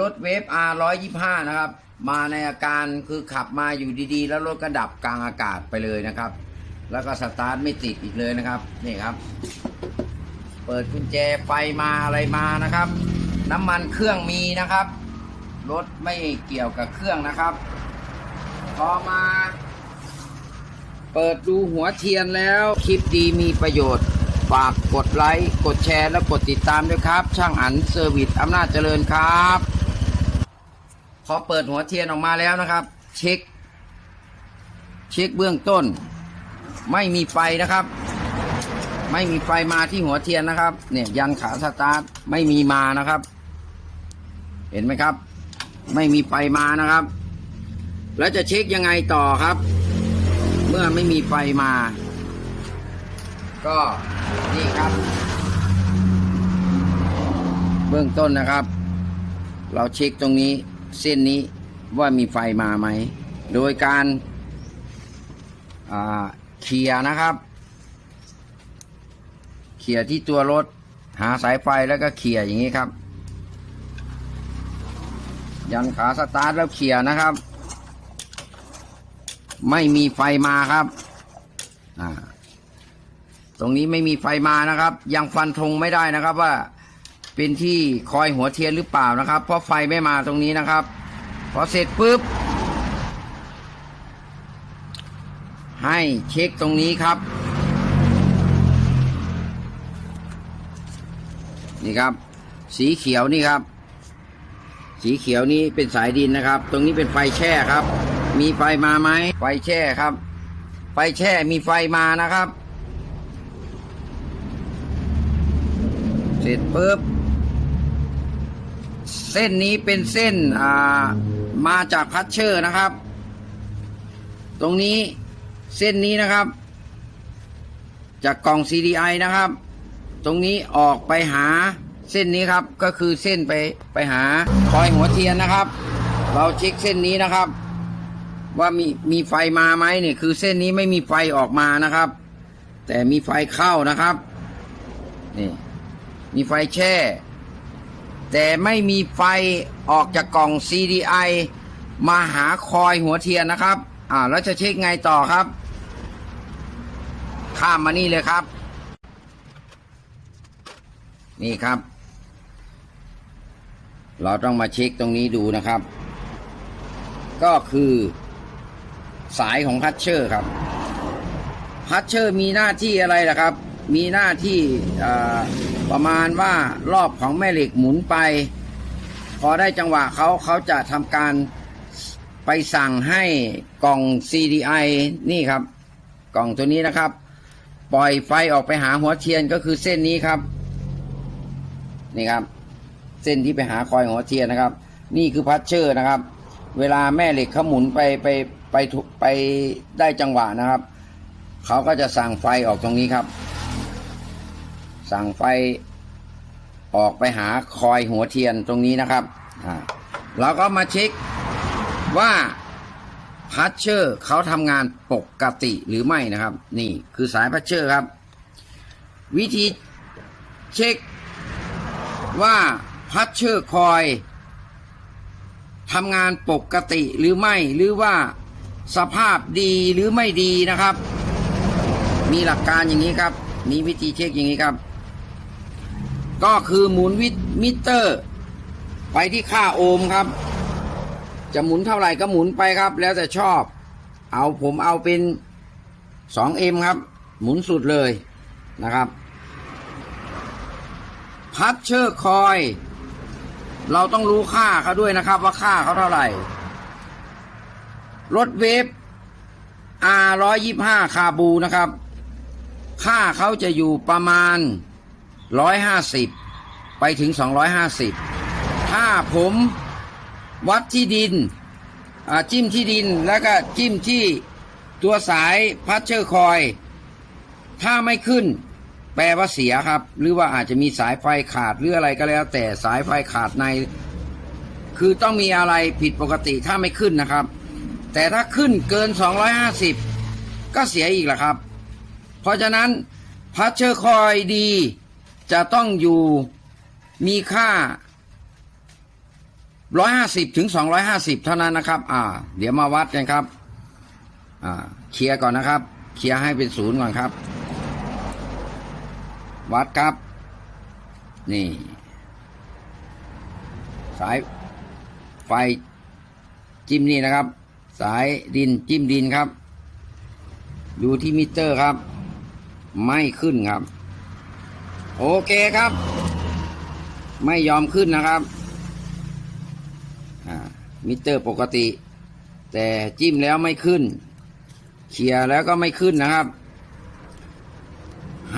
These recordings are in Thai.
รถเวฟ R 125 นะครับ มาในอาการคือขับมาอยู่ดีๆ แล้วรถก็ดับกลางอากาศไปเลยนะครับ แล้วก็สตาร์ทไม่ติดอีกเลยนะครับ นี่ครับ เปิดกุญแจไฟมาอะไรมานะครับ น้ำมันเครื่องมีนะครับ รถไม่เกี่ยวกับเครื่องนะครับ พอมา เปิดดูหัวเทียนแล้ว คลิปดีมีประโยชน์ฝากกดไลค์ กดแชร์ และกดติดตามด้วยครับ ช่างอันเซอร์วิสอำนาจเจริญครับ พอเปิดหัวเทียนออกมาแล้วนะครับ เช็ค เช็คเบื้องต้น ไม่มีไฟนะครับ ไม่มีไฟมาที่หัวเทียนนะครับ เนี่ยยันขาสตาร์ทไม่มีมานะครับ เห็นไหมครับ ไม่มีไฟมานะครับ แล้วจะเช็คยังไงต่อครับ เมื่อไม่มีไฟมา ก็นี่ครับ เบื้องต้นนะครับ เราเช็คตรงนี้ เส้นนี้ว่ามีไฟมาไหม โดยการาเคลียนะครับเคลียที่ตัวรถหาสายไฟแล้วก็เคลียอย่างนี้ครับ ยันขาสตาร์ทแล้วเคลียนะครับ ไม่มีไฟมาครับตรงนี้ไม่มีไฟมานะครับ ยังฟันธงไม่ได้นะครับว่า เป็นที่คอยหัวเทียนหรือเปล่านะครับ เพราะไฟไม่มาตรงนี้นะครับ พอเสร็จปุ๊บ ให้เช็คตรงนี้ครับ นี่ครับ สีเขียวนี่ครับ สีเขียวนี้เป็นสายดินนะครับ ตรงนี้เป็นไฟแช่ครับ มีไฟมาไหมไฟแช่ครับ ไฟแช่มีไฟมานะครับเสร็จปุ๊บ เส้นนี้เป็นเส้นามาจากพัชเชอร์นะครับ ตรงนี้เส้นนี้นะครับ จากกล่อง CDI นะครับ ตรงนี้ออกไปหาเส้นนี้ครับก็คือเส้นไปไปหาคอยหัวเทียนนะครับ เราเช็คเส้นนี้นะครับ ว่ามีมีไฟมาไหมเนี่ยคือเส้นนี้ไม่มีไฟออกมานะครับ แต่มีไฟเข้านะครับนี่มีไฟแช่ แต่ไม่มีไฟออกจากกล่อง CDI มาหาคอยหัวเทียนนะครับ อ่าแล้วจะเช็คไงต่อครับ ข้ามมานี่เลยครับ นี่ครับ เราต้องมาเช็คตรงนี้ดูนะครับ ก็คือสายของคัตเชอร์ครับคัตเชอร์มีหน้าที่อะไรล่ะครับ มีหน้าที่ประมาณว่ารอบของแม่เหล็กหมุนไป พอได้จังหวะเขาเขาจะทำการไปสั่งให้กล่อง CDI นี่ครับ กล่องตัวนี้นะครับ ปล่อยไฟออกไปหาหัวเทียนก็คือเส้นนี้ครับ นี่ครับ เส้นที่ไปหาคอยหัวเทียนนะครับ นี่คือพัชเชอร์นะครับ เวลาแม่เหล็กเขาหมุนไปไปไปไปได้จังหวะนะครับ เขาก็จะสั่งไฟออกตรงนี้ครับ สั่งไฟออกไปหาคอยหัวเทียนตรงนี้นะครับเราก็มาเช็คว่าพัชเชอร์เขาทำงานปกติหรือไม่นะครับ นี่คือสายพัชเชอร์ครับ วิธีเช็คว่าพัชเชอร์คอยทำงานปกติหรือไม่หรือว่าสภาพดีหรือไม่ดีนะครับ มีหลักการอย่างนี้ครับ มีวิธีเช็คอย่างนี้ครับ ก็คือหมุนวิมิเตอร์ ไปที่ค่าโอห์มครับ จะหมุนเท่าไหร่ก็หมุนไปครับ แล้วแต่ชอบ เอาผมเอาเป็น 2M ครับ หมุนสุดเลยนะครับพัชเชอร์คอย เราต้องรู้ค่าเขาด้วยนะครับ ว่าค่าเขาเท่าไหร่ รถเวฟ R ร้อยยี่ห้าคาบูนะครับ ค่าเขาจะอยู่ประมาณ ร้อยห้าสิบไปถึงสองร้อยห้าสิบถ้าผมวัดที่ดินอ่าจิ้มที่ดินแล้วก็จิ้มที่ตัวสายพัชเชอร์คอย ถ้าไม่ขึ้น แปลว่าเสียครับ หรือว่าอาจจะมีสายไฟขาดหรืออะไรก็แล้ว แต่สายไฟขาดใน คือต้องมีอะไรผิดปกติถ้าไม่ขึ้นนะครับ แต่ถ้าขึ้นเกิน 250 ก็เสียอีกแหละครับ เพราะฉะนั้นพัชเชอร์คอยดี จะต้องอยู่มีค่าร้อยห้าสิบถึงสองร้อยห้าสิบเท่านั้นนะครับ อ่า เดี๋ยวมาวัดกันครับ อ่า เคลียร์ก่อนนะครับ เคลียร์ให้เป็นศูนย์ก่อนครับ วัดครับ นี่ สายไฟจิ้มนี่นะครับ สายดินจิ้มดินครับ ดูที่มิเตอร์ครับ ไม่ขึ้นครับ โอเคครับ ไม่ยอมขึ้นนะครับมิเตอร์ปกติ แต่จิ้มแล้วไม่ขึ้นเคลียแล้วก็ไม่ขึ้นนะครับ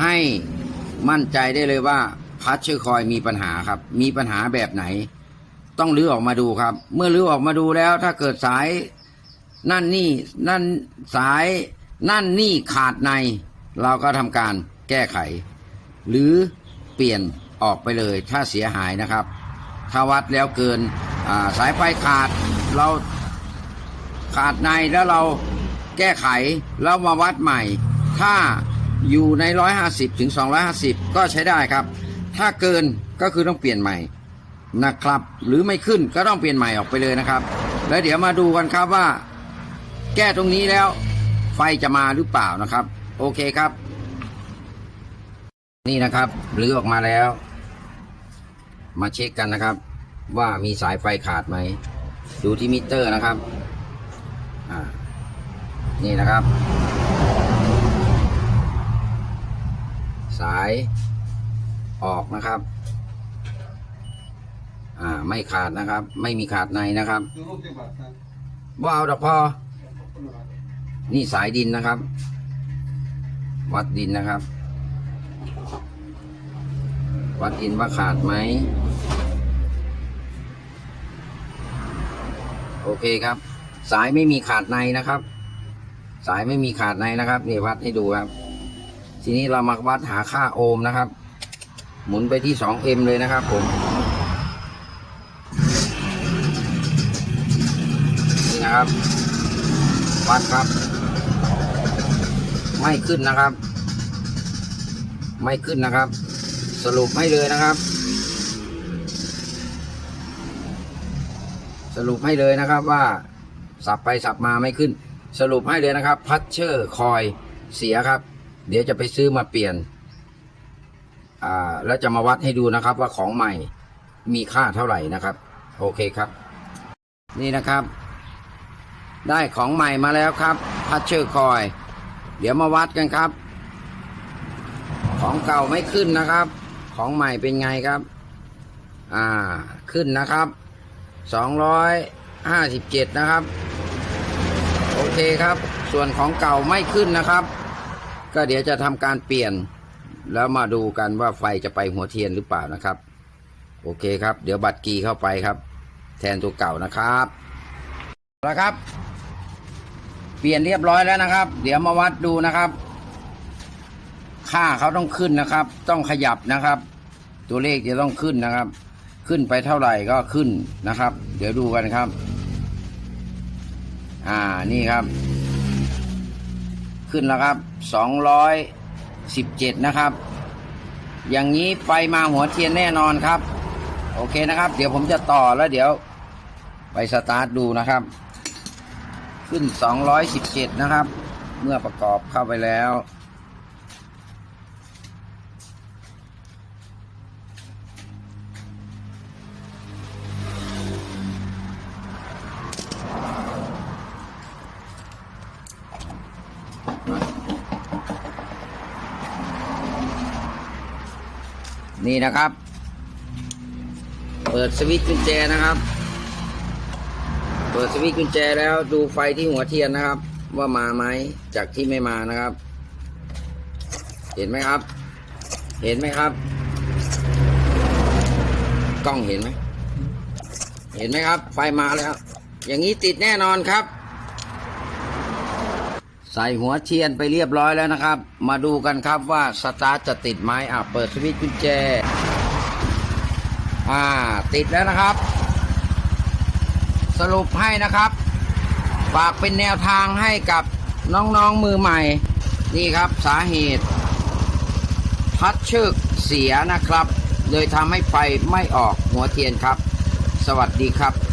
ให้มั่นใจได้เลยว่าพัชเชอร์คอยมีปัญหาครับ มีปัญหาแบบไหน ต้องลื้อออกมาดูครับ เมื่อลื้อออกมาดูแล้ว ถ้าเกิดสายนั่นนี่นั่นสายนั่นนี่ขาดใน เราก็ทำการแก้ไข หรือเปลี่ยนออกไปเลยถ้าเสียหายนะครับ ถ้าวัดแล้วเกินาสายไฟขาดเราขาดในแล้วเราแก้ไขแล้วมาวัดใหม่ ถ้าอยู่ใน 150ถึง250 ก็ใช้ได้ครับ ถ้าเกินก็คือต้องเปลี่ยนใหม่นะครับ หรือไม่ขึ้นก็ต้องเปลี่ยนใหม่ออกไปเลยนะครับ แล้วเดี๋ยวมาดูกันครับว่า แก้ตรงนี้แล้วไฟจะมาหรือเปล่านะครับ โอเคครับ นี่นะครับรื้อออกมาแล้ว มาเช็คกันนะครับ ว่ามีสายไฟขาดไหม ดูที่มิเตอร์นะครับนี่นะครับ สายออกนะครับอ่าไม่ขาดนะครับ ไม่มีขาดในนะครับดูรูปจังหวัดครับว้าวดอกพอ นี่สายดินนะครับ วัดดินนะครับ วัดดินว่าขาดไหม โอเคครับ สายไม่มีขาดในนะครับ สายไม่มีขาดในนะครับนี่วัดให้ดูครับ ทีนี้เรามาวัดหาค่าโอห์มนะครับ หมุนไปที่ 2M เลยนะครับ ผมนี่นะครับ วัดครับ ไม่ขึ้นนะครับ ไม่ขึ้นนะครับ รุปให้เลยนะครับ สรุปให้เลยนะครับว่าสับไปสับมาไม่ขึ้น สรุปให้เลยนะครับ พัชเชอร์คอยเสียครับ เดี๋ยวจะไปซื้อมาเปลี่ยนอ่าแล้วจะมาวัดให้ดูนะครับว่าของใหม่มีค่าเท่าไหร่นะครับ โอเคครับ นี่นะครับ ได้ของใหม่มาแล้วครับ พัชเชอร์คอย เดี๋ยวมาวัดกันครับ ของเก่าไม่ขึ้นนะครับ ของใหม่เป็นไงครับ อ่า ขึ้นนะครับสองร้อยห้าสิบเจ็ดนะครับ โอเคครับ ส่วนของเก่าไม่ขึ้นนะครับ ก็เดี๋ยวจะทำการเปลี่ยน แล้วมาดูกันว่าไฟจะไปหัวเทียนหรือเปล่านะครับ โอเคครับ เดี๋ยวบัตรกีเข้าไปครับ แทนตัวเก่านะครับแล้วครับ เปลี่ยนเรียบร้อยแล้วนะครับ เดี๋ยวมาวัดดูนะครับ ค่าเขาต้องขึ้นนะครับ ต้องขยับนะครับ ตัวเลขจะต้องขึ้นนะครับ ขึ้นไปเท่าไหร่ก็ขึ้นนะครับ เดี๋ยวดูกันครับ อ่านี่ครับ ขึ้นแล้วครับสองร้อยสิบเจ็ดนะครับ อย่างนี้ไฟมาหัวเทียนแน่นอนครับ โอเคนะครับ เดี๋ยวผมจะต่อแล้วเดี๋ยว ไปสตาร์ทดูนะครับ ขึ้น217นะครับ เมื่อประกอบเข้าไปแล้ว นี่นะครับ เปิดสวิตช์กุญแจนะครับ เปิดสวิตช์กุญแจแล้วดูไฟที่หัวเทียนนะครับ ว่ามาไหมจากที่ไม่มานะครับ เห็นไหมครับ เห็นไหมครับ กล้องเห็นไหมเห็นไหมครับ ไฟมาแล้ว อย่างนี้ติดแน่นอนครับ ใส่หัวเทียนไปเรียบร้อยแล้วนะครับ มาดูกันครับว่าสตาร์จะติดไหมอะเปิดสวิตช์กุญแจ อ่า ติดแล้วนะครับ สรุปให้นะครับฝากเป็นแนวทางให้กับน้องๆมือใหม่ นี่ครับสาเหตุ พัดเชือกเสียนะครับเลยทำให้ไฟไม่ออกหัวเทียนครับ สวัสดีครับ